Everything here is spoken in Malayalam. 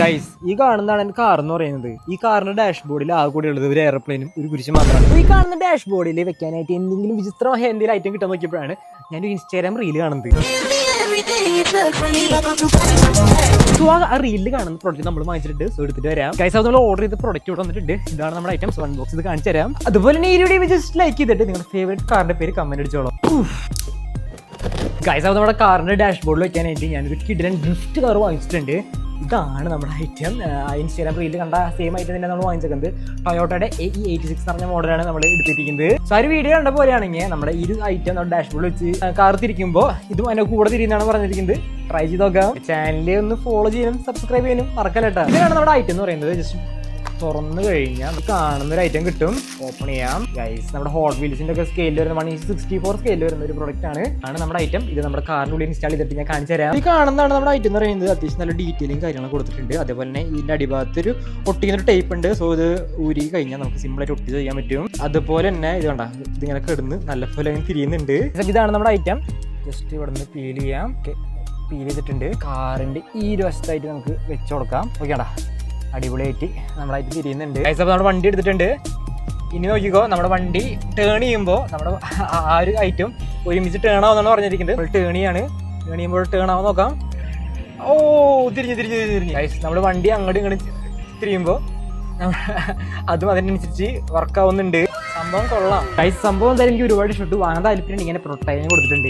ഗൈസ് ഈ കാണുന്നതാണ് എന്റെ കാർ എന്ന് പറയുന്നത്. ഈ കാറിന്റെ ഡാഷ്ബോർഡിൽ ആകെ കൂടി ഉള്ളത് ഒരു എയർപ്ലെയിനും ഒരു കുരിശും മാത്രമാണ്. ഈ കാണുന്ന ഡാഷ്ബോർഡിൽ വെക്കാനായിട്ട് എന്തെങ്കിലും വിചിത്രമായ എന്തെങ്കിലും ഐറ്റം കിട്ടാൻ നോക്കിയപ്പോഴാണ് ഞാൻ ഒരു ഇൻസ്റ്റാഗ്രാം റീൽ കാണുന്നത്. സോ ആ റീലിൽ കാണുന്ന പ്രോഡക്റ്റ് നമ്മൾ വാങ്ങിച്ചിട്ടുണ്ട്. സോ എടുത്തിട്ട് വരാം. ഗൈസ് അത് നമ്മൾ ഓർഡർ ചെയ്ത പ്രോഡക്റ്റ് ഇവിടെ വന്നിട്ടുണ്ട്. ഇതാണ് നമ്മുടെ ഐറ്റംസ് വൺ ബോക്സ് ഇത് കാണിച്ചു തരാം. അതുപോലെ തന്നെ ഈ വീഡിയോ ജസ്റ്റ് ലൈക്ക് ചെയ്തിട്ട് നിങ്ങളുടെ ഫേവറേറ്റ് കാറിന്റെ പേര് കമന്റ് അടിച്ചോളാം. ഗൈസ് അത് നമ്മുടെ കാറിന്റെ ഡാഷ്ബോർഡിൽ വെക്കാനായിട്ട് ഞാനൊരു കിഡിലൻ ഗിഫ്റ്റ് കാർ വാങ്ങിച്ചിട്ടുണ്ട്. ഇതാണ് നമ്മുടെ ഐറ്റം. ഇൻസ്റ്റാഗ്രാം റീൽ കണ്ട സെയിം ഐറ്റം തന്നെ നമ്മൾ വാങ്ങിച്ചേക്കുന്നത്. ടൊയോട്ടയുടെ എ ഇ എയ്റ്റി സിക്സ് പറഞ്ഞ മോഡലാണ് നമ്മൾ എടുത്തിരിക്കുന്നത്. സോ ഒരു വീഡിയോ കണ്ട പോലെയാണെങ്കിൽ നമ്മുടെ ഈ ഐറ്റം നമ്മുടെ ഡാഷ്ബോർഡിൽ വെച്ച് കാർ തിരിക്കുമ്പോൾ ഇതും അതിന്റെ കൂടെ തിരിയുന്നതാണ് പറഞ്ഞിരിക്കുന്നത്. ട്രൈ ചെയ്ത് നോക്കാം. ചാനലിൽ ഒന്ന് ഫോളോ ചെയ്യാനും സബ്സ്ക്രൈബ് ചെയ്യാനും മറക്കല്ലേട്ടാ. ഇതാണ് നമ്മുടെ ഐറ്റം എന്ന് പറയുന്നത്. ജസ്റ്റ് തുറന്നു കഴിഞ്ഞാൽ കാണുന്ന ഒരു ഐറ്റം കിട്ടും. ഓപ്പൺ ചെയ്യാം. ഗൈസ് നമ്മുടെ ഹോട്ട് വീൽസിന്റെ ഒക്കെ സ്കെയിൽ വരുന്ന വൺ സിക്സ്റ്റി ഫോർ സ്കെയിൽ വരുന്ന ഒരു പ്രോഡക്റ്റ് ആണ്. ആണ് നമ്മുടെ ഐറ്റം ഇത് നമ്മുടെ കാറിനുള്ളിൽ ഇൻസ്റ്റാൾ ചെയ്തിട്ട് ഞാൻ കാണിച്ചു തരാം. ഈ കാണുന്നതാണ് നമ്മുടെ ഐറ്റം എന്ന് പറയുന്നത്. അത്യാവശ്യം നല്ല ഡീറ്റെയിലും കാര്യങ്ങളും കൊടുത്തിട്ടുണ്ട്. അതേപോലെ തന്നെ ഇതിന്റെ അടിഭാഗത്ത് ഒരു ഒട്ടിക്കുന്ന ഒരു ടേപ്പ് ഉണ്ട്. സോ ഇത് ഊരി കഴിഞ്ഞാൽ നമുക്ക് സിമ്പിൾ ആയിട്ട് ഒട്ടി ചെയ്യാൻ പറ്റും. അതുപോലെ തന്നെ ഇത് കണ്ട ഇതിങ്ങനെ കിടന്ന് നല്ല പോലെ തിരിയുന്നുണ്ട്. ഇതാണ് നമ്മുടെ ഐറ്റം ജസ്റ്റ് ഇവിടെ നിന്ന് ചെയ്യാം. പീൽ ചെയ്തിട്ടുണ്ട്. കാറിന്റെ ഈ ഒരു വശത്തായിട്ട് നമുക്ക് വെച്ച് കൊടുക്കാം. ഓക്കേടാ അടിപൊളിയായിട്ട് നമ്മളായിട്ട് തിരിയുന്നുണ്ട്. അപ്പോൾ നമ്മുടെ വണ്ടി എടുത്തിട്ടുണ്ട്. ഇനി നോക്കിക്കോ നമ്മുടെ വണ്ടി ടേൺ ചെയ്യുമ്പോൾ നമ്മുടെ ആ- ഒരു ഐറ്റം ഒരുമിച്ച് ടേൺ ആവുമെന്നാണ് പറഞ്ഞിരിക്കുന്നത്. നമ്മൾ ടേൺ ചെയ്യാണ്. ടേൺ ചെയ്യുമ്പോൾ ടേൺ ആവാൻ നോക്കാം. ഓ തിരിഞ്ഞ് തിരിഞ്ഞ് തിരിഞ്ഞ് തിരിഞ്ഞ്. നമ്മൾ വണ്ടി അങ്ങോട്ട് ഇങ്ങോട്ട് തിരിയുമ്പോൾ അതും അതിനനുസരിച്ച് വർക്ക് ആവുന്നുണ്ട്. സംഭവം കൊള്ളാം. ഗൈസ് സംഭവം എന്തായാലും എനിക്ക് ഒരുപാട് ഷോട്ട് വാങ്ങാൻ താല്പര്യം ഇങ്ങനെ പ്രൊട്ടൈൻ കൊടുത്തിട്ടുണ്ട്.